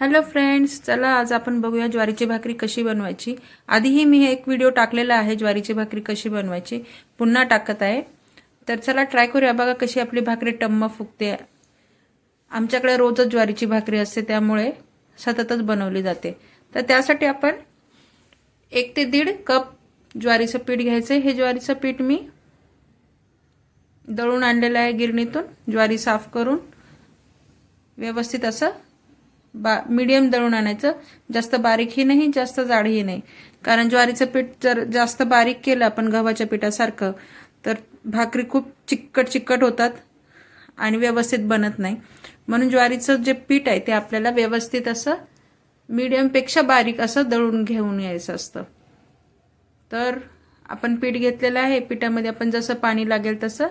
Hello friends चला आज आपण बघूया ज्वारीची भाकरी कशी बनवायची. आधीही मी हे एक व्हिडिओ टाकलेला आहे ज्वारीची भाकरी कशी बनवायची. पुन्हा टाकत आहे. तर चला ट्राय करूया. बघा कशी आपली भाकरी टम्म फुगते. आमच्याकडे रोजच ज्वारीची भाकरी असते त्यामुळे सततच बनवली जाते. तर त्यासाठी आपण एक ते दीड कप ज्वारीचं पीठ घ्यायचं हे ज्वारीचं पीठ मी दळून आणलेलं आहे गिरणीतून. ज्वारी साफ करून व्यवस्थित असं बा मीडियम दळून आणायचं. जास्त बारीकही नाही जास्त जाडही नाही. कारण ज्वारीचं पीठ जर जास्त बारीक केलं आपण गव्हाच्या पिठासारखं तर भाकरी खूप चिकट चिकट होतात आणि व्यवस्थित बनत नाही. म्हणून ज्वारीचं जे पीठ आहे ते आपल्याला व्यवस्थित असं मीडियमपेक्षा बारीक असं दळून घेऊन यायचं असतं. तर आपण पीठ घेतलेलं आहे. पिठामध्ये आपण जसं पाणी लागेल तसं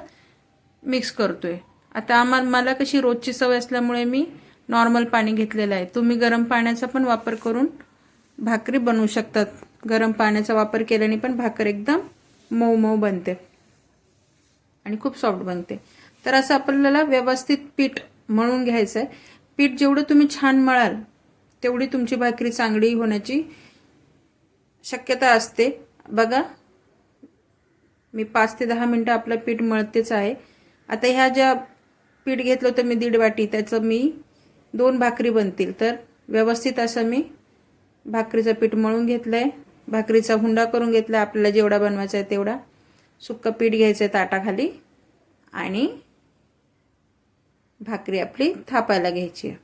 मिक्स करतोय. आता आम्हाला मला कशी रोजची सवय असल्यामुळे मी नॉर्मल पाणी घेतलेलं आहे. तुम्ही गरम पाण्याचा पण वापर करून भाकरी बनवू शकतात. गरम पाण्याचा वापर केल्याने पण भाकर एकदम मऊ मऊ बनते. आणि खूप सॉफ्ट बनते. तर असं आपल्याला व्यवस्थित पीठ म्हणून घ्यायचं आहे पीठ जेवढं तुम्ही छान मळाल तेवढी तुमची भाकरी चांगली होण्याची शक्यता असते. बघा मी पाच ते दहा मिनटं आपलं पीठ मळतेच आहे. आता ह्या ज्या पीठ घेतलं होतं मी दीड वाटी त्याचं मी दोन भाकरी बनतील. तर व्यवस्थित असं मी भाकरीचं पीठ मळून घेतलं आहे भाकरीचा हुंडा करून घेतला आपल्याला जेवढा बनवायचा आहे तेवढा. सुक्कं पीठ घ्यायचं आहे ताटाखाली. आणि भाकरी आपली थापायला घ्यायची आहे.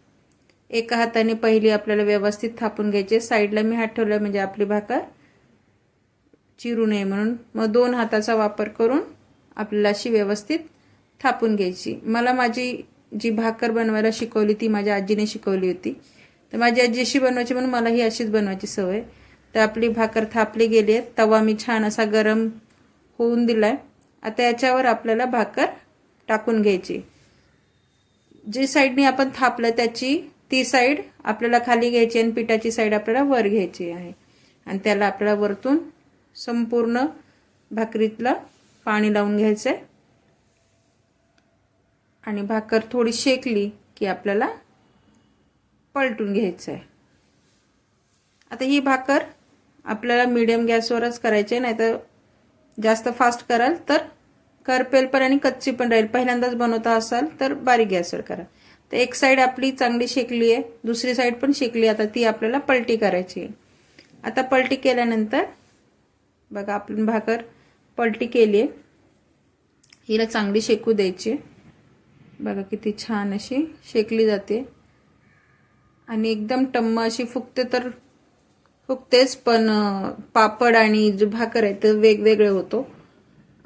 एका हाताने पहिली आपल्याला व्यवस्थित थापून घ्यायची साईडला मी हात ठेवला म्हणजे आपली भाकर चिरू नये म्हणून. मग दोन हाताचा वापर करून आपल्याला अशी व्यवस्थित थापून घ्यायची. मला माझी जी भाकर बनवायला शिकवली ती माझ्या आजीने शिकवली होती. तर माझी आजी अशी बनवायची म्हणून मला ही अशीच बनवायची सवय. तर आपली भाकर थापली गेली आहे. तवा मी छान असा गरम होऊन दिलाय. आता याच्यावर आपल्याला भाकर टाकून घ्यायची. जी साईडने आपण थापलं त्याची ती साईड आपल्याला खाली घ्यायची आणि पिठाची साईड आपल्याला वर घ्यायची आहे. आणि त्याला आपल्याला वरतून संपूर्ण भाकरीतलं पाणी लावून घ्यायचं आहे आणि भाकर थोडी शेकली की आपल्याला पलटून घ्यायचं आहे आता ही भाकर आपल्याला मीडियम गॅसवरच करायची आहे नाही तर जास्त फास्ट कराल तर करपेल पण आणि कच्ची पण राहील. पहिल्यांदाच बनवता असाल तर बारीक गॅसवर करा. तर एक साईड आपली चांगली शेकली आहे दुसरी साईड पण शेकली आता ती आपल्याला पलटी करायची आहे. आता पलटी केल्यानंतर बघा आपण भाकर पलटी केली आहे. हिला चांगली शेकू द्यायची बघा किती छान अशी शेकली जाते. आणि एकदम टम्म अशी फुगते तर फुगतेच पण पापड आणि जो भाकर आहे तो वेगवेगळे होतो.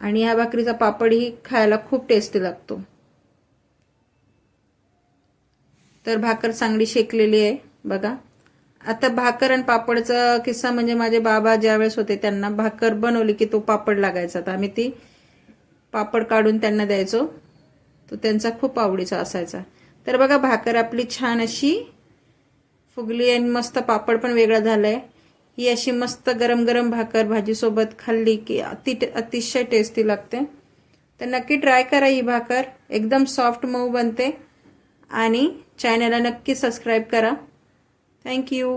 आणि ह्या भाकरीचा पापडही खायला खूप टेस्टी लागतो. तर भाकर चांगली शेकलेली आहे बघा. आता भाकर आणि पापडचा किस्सा म्हणजे माझे बाबा ज्यावेळेस होते त्यांना भाकर बनवली की तो पापड लागायचा. तर आम्ही ती पापड काढून त्यांना द्यायचो. तो त्यांचा खूप आवडीचा असायचा. तर बघा भाकर आपली छान अशी फुगली आणि मस्त पापड पण वेगळा झालाय. ही अशी मस्त गरम गरम भाकर भाजीसोबत खाल्ली की अति अतिशय टेस्टी लागते. तर नक्की ट्राय करा ही भाकर. एकदम सॉफ्ट मऊ बनते. आणि चॅनलला नक्की सबस्क्राईब करा. थँक्यू